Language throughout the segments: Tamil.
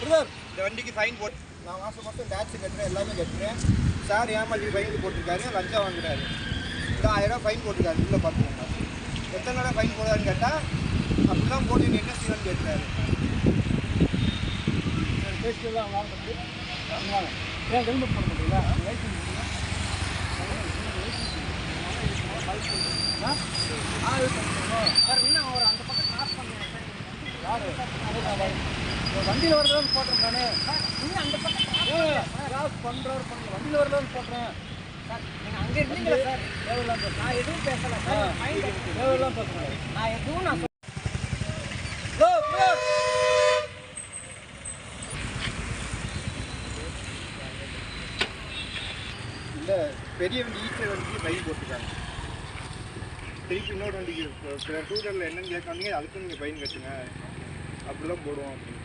பிரதர் இந்த வண்டிக்கு ஃபைன் போட்டு நான் மாதம் மாதம் டேக்ஸ் கட்டுறேன் எல்லாமே கட்டுறேன். சார் ஏமாற்றி ஃபைன் போட்டிருக்காரு லஞ்சம் வாங்குறாரு. இந்த ஆயிரம் ரூபாய் ஃபைன் போட்டிருக்காரு உள்ள பார்த்துக்கோங்க எத்தனை தடவை ஃபைன் போடுறாருன்னு கேட்டால் அப்படிலாம் போட்டு நீ என்ன செய்யணும்னு கேட்குறாரு பேசிட்டு வாங்க ஏன் ஹெல்மெட் பண்ண மாட்டீங்களா? லைசன்ஸ் சார் இன்னும் அவர் அந்த பக்கம் கிராஸ் பண்ணுங்க. யாரு? வண்டியில் வரதான் போட்டேன் நானு. இன்னும் அந்த பக்கம் கிராஸ் பண்றாரு பண்ணுங்க வண்டியில் வரதான் போட்டேன் சார் நீங்க அங்க இருந்தீங்களா சார்? தேவையில்லாம் பேச நான் எதுவும் பேசல சார். தேவையில்லாம் பேசுறேன் நான் எதுவும் நான் இந்த பெரிய வண்டி ஈச்சர் வண்டிக்கு ஃபைன் போட்டிருக்காங்க. திருப்பி இன்னொரு வண்டிக்கு டூ வீலரில் என்னன்னு கேட்காதீங்க அதுக்கும் நீங்கள் ஃபைன் கட்டுங்க. அப்படி தான் போடுவோம் அப்படின்னு.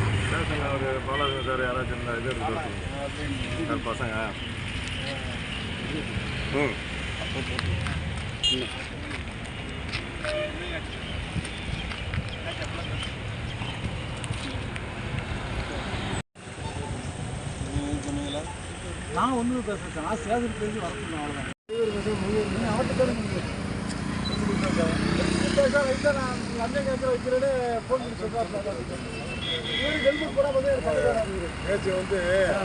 ஸ்டேஷனில் ஒரு பாலாஜி சார் யாராச்சும் இருந்தால் இது இருக்கு சார் பசங்க. ம். நான் ஒன்றும் பேசுறேன் நான் சேதம் பேசி வரணும் அவ்வளோதான் அவர்கிட்ட பேச நான் ஃபோன் வந்து எனக்கு வந்து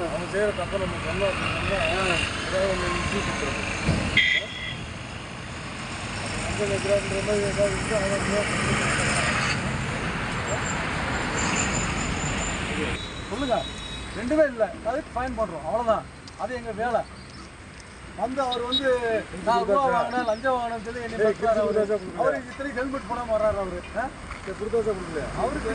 அவன் செய்கிற தப்பை நம்ம சொன்னோம் அப்படின்னா ஏதாவது ஒன்று இஷ்யூ லஞ்சம் மாதிரி ஏதாவது சொல்லுங்க. ரெண்டுமே இல்லை. அதுக்கு ஃபைன் பண்ணுறோம் அவ்வளோதான் அது எங்கள் வேலை. வந்து அவர் வந்து நான் ரூபா வாங்கினேன் லஞ்சம் வாங்கினேன்னு சொல்லி என்னை பேசுறாரு அவரு அவர் இத்தனை ஹெல்மெட் போடாமல் வர்றாரு அவரு. ஆ? கொடுத்தா கொடுக்கலையா? அவருக்கு